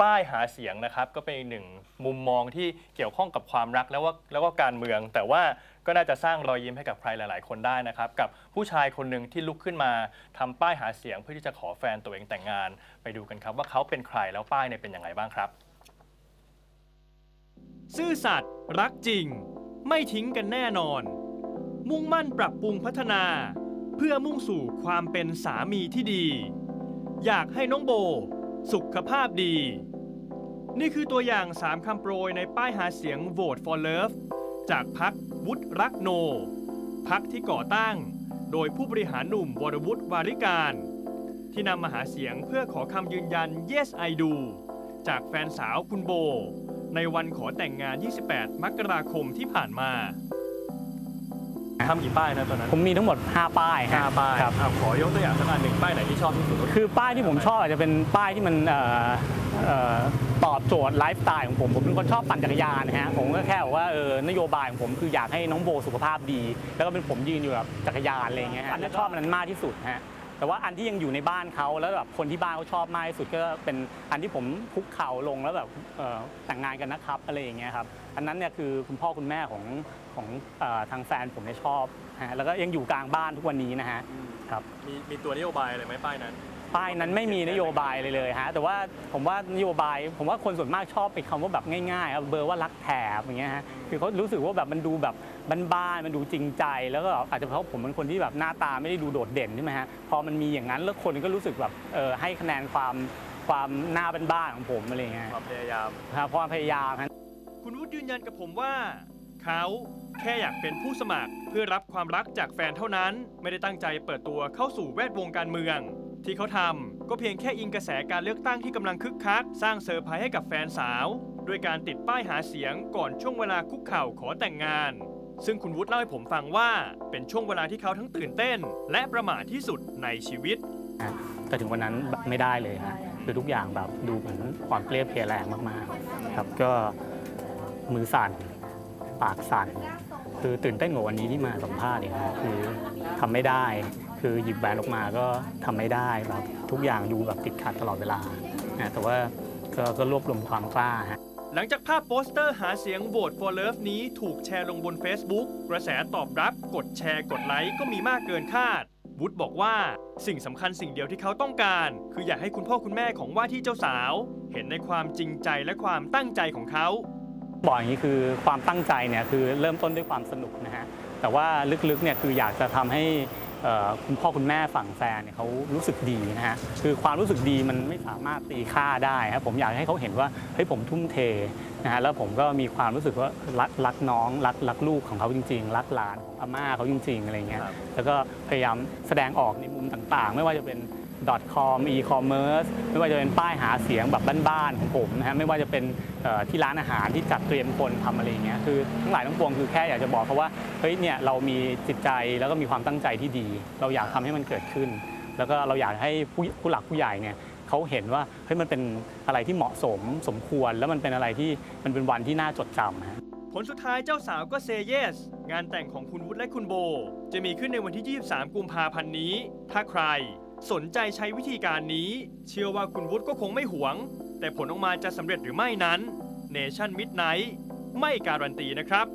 ป้ายหาเสียงนะครับ ก็เป็นหนึ่งมุมมองที่เกี่ยวข้องกับความรักแล้วว่าแล้วก็การเมือง แต่ว่าก็น่าจะสร้างรอยยิ้มให้กับใครหลาย ๆ คนได้นะครับ กับผู้ชายคนหนึ่งที่ลุกขึ้นมาทำป้ายหาเสียง เพื่อที่จะขอแฟนตัวเองแต่งงาน ไปดูกันครับว่าเขาเป็นใครแล้วป้ายเนี่ยเป็นยังไงบ้างครับ ซื่อสัตย์รักจริง ไม่ทิ้งกันแน่นอน มุ่งมั่นปรับปรุงพัฒนา เพื่อมุ่งสู่ความเป็นสามีที่ดี อยากให้น้องโบ สุขภาพดี นี่คือตัวอย่าง 3 คำโปรยในป้ายหาเสียง Vote for Love จากพักวุฒิรักโน พักที่ก่อตั้ง โดยผู้บริหารหนุ่มวรวุฒิวาริการ ที่นำมาหาเสียงเพื่อขอคำยืนยัน Yes I do จากแฟนสาวคุณโบ ในวันขอแต่งงาน 28 มกราคมที่ผ่านมา ทำกี่ป้ายนะตอนนั้น ผมมีทั้งหมด 5 ป้ายฮะห้าป้ายครับ อะขอยกตัวอย่างสักอันหนึ่งป้ายไหนที่ชอบที่สุดคือป้ายที่ผมชอบอาจจะเป็นป้ายที่มันเอ่อเอ่อตอบโจทย์ไลฟ์สไตล์ของผม ผมเป็นคนชอบปั่นจักรยานนะฮะ ผมก็แค่บอกว่าเออนโยบายของผมคืออยากให้น้องโบสุขภาพดี แล้วก็เป็นผมยืนอยู่กับจักรยานอะไรอย่างเงี้ยฮะอันนั้นชอบอันนั้นมากที่สุดฮะ แต่ว่าอันที่ยังอยู่ในบ้านเขาแล้วแบบคนที่บ้านเขาชอบมากที่สุดก็เป็นอันที่ผมคุกเข่าลงแล้วแบบแต่งงานกันนะครับอะไรอย่างเงี้ยครับอันนั้นเนี่ยคือคุณพ่อคุณแม่ของของอทางแฟนผมเนี่ยชอบฮะแล้วก็ยังอยู่กลางบ้านทุกวันนี้นะฮะครับมีมีตัวนโยบายอะไรไหมป้ายนั้น ป้ายนั้นไม่มีนโยบายเลยเลยฮะแต่ว่าผมว่านโยบาย ผมว่าคนส่วนมากชอบไปคำว่าแบบง่ายๆอะเบอร์ว่ารักแถบอย่างเงี้ยฮะคือเขารู้สึกว่าแบบมันดูแบบบ้านๆมันดูจริงใจ แล้วก็อาจจะเพราะผมเป็นคนที่แบบหน้าตาไม่ได้ดูโดดเด่นใช่ไหมฮะพอมันมีอย่างนั้นแล้วคนก็รู้สึกแบบเออให้คะแนนความความหน้าบ้านๆของผมอะไรอย่างเงี้ยความพยายามครับความพยายามฮะคุณวุฒิยืนยันกับผมว่าเขาแค่อยากเป็นผู้สมัครเพื่อรับความรักจากแฟนเท่านั้น ไม่ได้ตั้งใจเปิดตัวเข้าสู่แวดวงการเมือง ที่เขาทำก็เพียงแค่อิงกระแสการเลือกตั้งที่กำลังคึกคัก สร้างเซอร์ไพรส์ให้กับแฟนสาว ด้วยการติดป้ายหาเสียงก่อนช่วงเวลาคุกเข่าขอแต่งงาน ซึ่งคุณวุฒิเล่าให้ผมฟังว่าเป็นช่วงเวลาที่เขาทั้งตื่นเต้น และประหม่าที่สุดในชีวิตแต่ถึงวันนั้นไม่ได้เลยฮะคือทุกอย่างแบบดูเหมือนความเปรี้ยเพลียแรงมากๆ ครับก็มือสั่นปากสั่น คือตื่นเต้นกว่าวันนี้ที่มาสัมภาษณ์เนี่ยคือทำไม่ได้ คือหยิบแหวนออกมาก็ทำไม่ได้แบบทุกอย่างดูแบบติดขัดตลอดเวลานะแต่ว่าก็ก็รวบรวมความกล้าฮะหลังจากภาพโปสเตอร์หาเสียง Vote for Love นี้ถูกแชร์ลงบน Facebook กระแสตอบรับ กดแชร์กดไลค์ก็มีมากเกินคาดวุฒิบอกว่าสิ่งสำคัญสิ่งเดียวที่เขาต้องการ คืออยากให้คุณพ่อคุณแม่ของว่าที่เจ้าสาว เห็นในความจริงใจและความตั้งใจของเขาบอกอย่างนี้คือความตั้งใจเนี่ยคือเริ่มต้นด้วยความสนุกนะฮะแต่ว่าลึกๆเนี่ยคืออยากจะทำให้เอ่อ คุณพ่อคุณแม่ฝั่งแฟนเนี่ยเขารู้สึกดีนะฮะคือความรู้สึกดีมันไม่สามารถตีค่าได้ครับผมอยากให้เขาเห็นว่าเฮ้ยผมทุ่มเทนะฮะแล้วผมก็มีความรู้สึกว่ารักรักน้องรักรักลูกของเขาจริง ๆ รักหลานของอาม่าเขาจริง ๆอะไรเงี้ยครับแล้วก็พยายามแสดงออกในมุมต่างๆ ไม่ว่าจะเป็น .com e-commerce ไม่ว่าจะเป็นป้ายหาเสียงแบบบ้านๆของผมนะฮะไม่ว่าจะเป็นที่ร้านอาหารที่จัดเตรียมคนทำอะไรเงี้ยคือทั้งหลายทั้งปวงคือแค่อยากจะบอกเขาว่าเฮ้ยเนี่ยเรามีจิตใจแล้วก็มีความตั้งใจที่ดี เราอยากทำให้มันเกิดขึ้น แล้วก็เราอยากให้ผู้ผู้หลักผู้ใหญ่เนี่ยเขาเห็นว่าเฮ้ยมันเป็นอะไรที่เหมาะสมสมควร แล้วมันเป็นอะไรที่มันเป็นวันที่น่าจดจำฮะผลสุดท้ายเจ้าสาวก็เซเยส งานแต่งของคุณวุฒิและคุณโบ จะมีขึ้นในวันที่ 23 กุมภาพันธ์นี้ ถ้าใคร สนใจใช้วิธีการนี้ เชื่อว่าคุณวุฒิก็คงไม่หวง แต่ผลออกมาจะสำเร็จหรือไม่นั้นเนชั่นมิดไนท์ไม่การันตีนะครับ